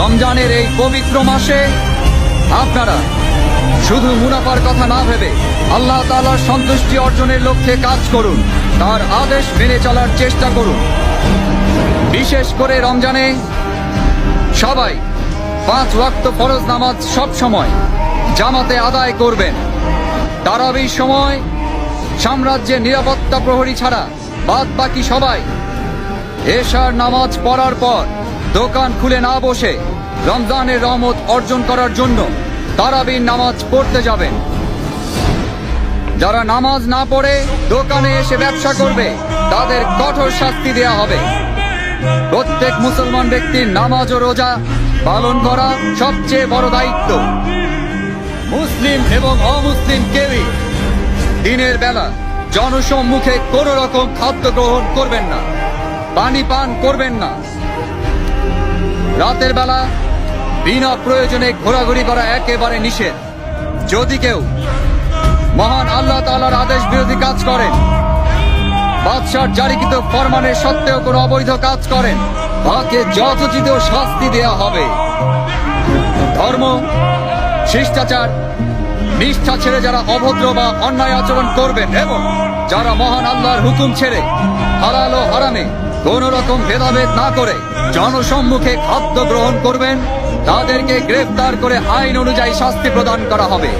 রমজানের এই পবিত্র মাসে আপনারা শুধু মুনাফার কথা না ভেবে আল্লাহ তালার সন্তুষ্টি অর্জনের লক্ষ্যে কাজ করুন, তার আদেশ মেনে চলার চেষ্টা করুন। বিশেষ করে রমজানে সবাই পাঁচ ওয়াক্ত ফরজ নামাজ সব সময় জামাতে আদায় করবেন। তারাবির সময় সাম্রাজ্যের নিরাপত্তা প্রহরী ছাড়া বাদ বাকি সবাই এশার নামাজ পড়ার পর দোকান খুলে না বসে রমজানের রহমত অর্জন করার জন্য তারাবির নামাজ পড়তে যাবেন। যারা নামাজ না পড়ে দোকানে এসে ব্যবসা করবে, তাদের কঠোর শাস্তি দেয়া হবে। প্রত্যেক মুসলমান ব্যক্তির নামাজ ও রোজা পালন করা সবচেয়ে বড় দায়িত্ব। মুসলিম এবং অমুসলিম কেউই দিনের বেলা জনসম্মুখে কোন রকম খাদ্য গ্রহণ করবেন না, পানি পান করবেন না। রাতের বেলা বিনা প্রয়োজনে ঘোরাঘুরি করা একেবারে নিষেধ। যদি কেউ মহান আল্লাহ তালার আদেশ বিরোধী কাজ করেন, বাদশার জারিকৃত ফরমানের সত্ত্বেও কোনো অবৈধ কাজ করেন, তাকে যথোচিত শাস্তি দেয়া হবে। ধর্ম, শিষ্টাচার নিষ্ঠা ছেড়ে যারা অভদ্র বা অন্যায় আচরণ করবেন এবং যারা মহান আল্লাহর হুকুম ছেড়ে হালাল ও হারামে কোন রকম ভেদাভেদ না করে জনসম্মুখে খাদ্য গ্রহণ করবেন, তাদেরকে গ্রেফতার করে আইন অনুযায়ী শাস্তি প্রদান করা হবে।